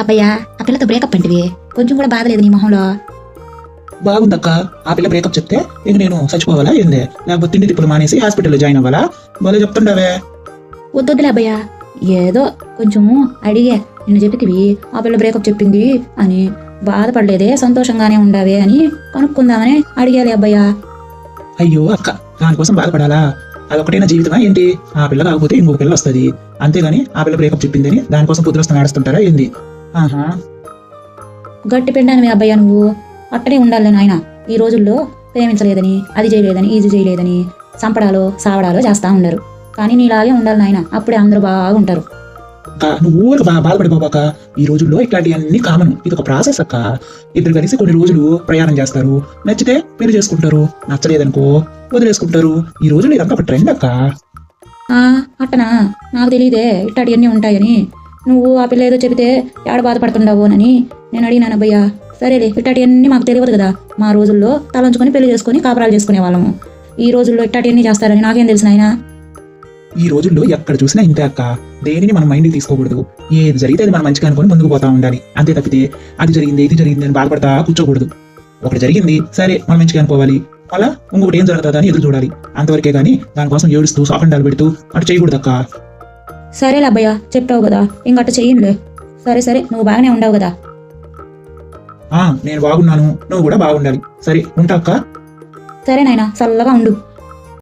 అబ్బయ్యా ఆ పిల్లతో బ్రేకప్ అంటివి కొంచెం కూడా బాధ లేదు నీ మొహంలో. బాగుందక్క ఆ పిల్ల బ్రేకప్ చెప్తే ఇంక నేను చచ్చిపోవాలా ఏందే? లేకపోతే తిండి తిప్పులు మానేసి హాస్పిటల్లో జాయిన్ అవ్వాలా? భలే చెప్తుండవే. వద్దొద్దులే అబ్బయ్యా. ఏదో కొంచెం అడిగే. నిన్ను చెప్పితివి ఆ పిల్ల బ్రేకప్ చెప్పింది అని బాధపడలేదే సంతోషంగానే ఉండవే అని కనుక్కుందామని అడిగాలి అబ్బయ్యా. అయ్యో అక్క దానికోసం బాధపడాలా? అదొకటైనా జీవితమా ఏంటి? ఆ పిల్ల కాకపోతే ఇంకొక పిల్ల వస్తుంది. అంతేగాని ఆ పిల్ల బ్రేకప్ చెప్పిందని దానికోసం పొద్దునొస్తా నడుస్తుంటారా ఏంది? గట్టి పెండానివే అబ్బయ్యా నువ్వు. అట్టనే ఉండాలి నాయన. ఈ రోజుల్లో ప్రేమించలేదని అది చేయలేదని ఇది చేయలేదని సంపడాలో సావడాలో చేస్తా ఉండరు. కానీ నీలాగే ఉండాలి నాయన. అప్పుడే అందరూ బాగుంటారు నువ్వు ఊరికి బాగా బాధపడిపోబాక ఈ రోజుల్లో ఇట్లాంటివన్నీ కామన్. ఇది ఒక ప్రాసెస్ అక్క. ఇద్దరు కలిసి కొన్ని రోజులు ప్రయాణం చేస్తారు. నచ్చితే పెళ్ళి చేసుకుంటారు. నచ్చలేదనుకో వదిలేసుకుంటారు. ఈ రోజుల్లో ఇదంతా ఒక ట్రెండ్ అక్క. ఆ, అట్టనా? నాకు తెలియదే ఇట్టాటివన్నీ ఉంటాయని. నువ్వు ఆ పిల్ల ఏదో చెబితే ఏడ బాధపడుతుండవు అని నేను అడిగినాను అబ్బయ్యా. సరేలే ఇట్టాటివన్నీ మాకు తెలియదు కదా. మా రోజుల్లో తలంచుకొని పెళ్ళి చేసుకొని కాపురాలు చేసుకునే వాళ్ళము ఈ రోజుల్లో ఇట్టాటివన్నీ చేస్తారని నాకేం తెలుసు ఆయన ఈ రోజుల్లో ఎక్కడ చూసినా ఇంతే అక్క. దేనిని మనం మైండ్కి తీసుకోకూడదు. ఏది జరిగితే అది మనం మంచిగా అనుకొని ముందుకు పోతా ఉండాలి. అంతే తప్పితే అది జరిగింది ఇది జరిగింది అని బాధపడతా కూర్చోకూడదు. ఒకటి జరిగింది సరే మనం మంచిగా అనుకోవాలి. అలా ఇంకొకటి ఏం జరుగుతుందని ఎదురు చూడాలి. అంతవరకే కానీ దానికోసం ఏడుస్తూ సాఫండాలు పెడుతూ అటు చేయకూడదు అక్క. సరేలే అబ్బయ్యా చెప్పావు కదా. ఇంకట్ట చెయ్యనులే సరే సరే నువ్వు బాగానే ఉండవు కదా. ఆ నేను బాగున్నాను. నువ్వు కూడా బాగుండాలి. సరే ఉంటా అక్క. సరే నాయనా చల్లగా ఉండు.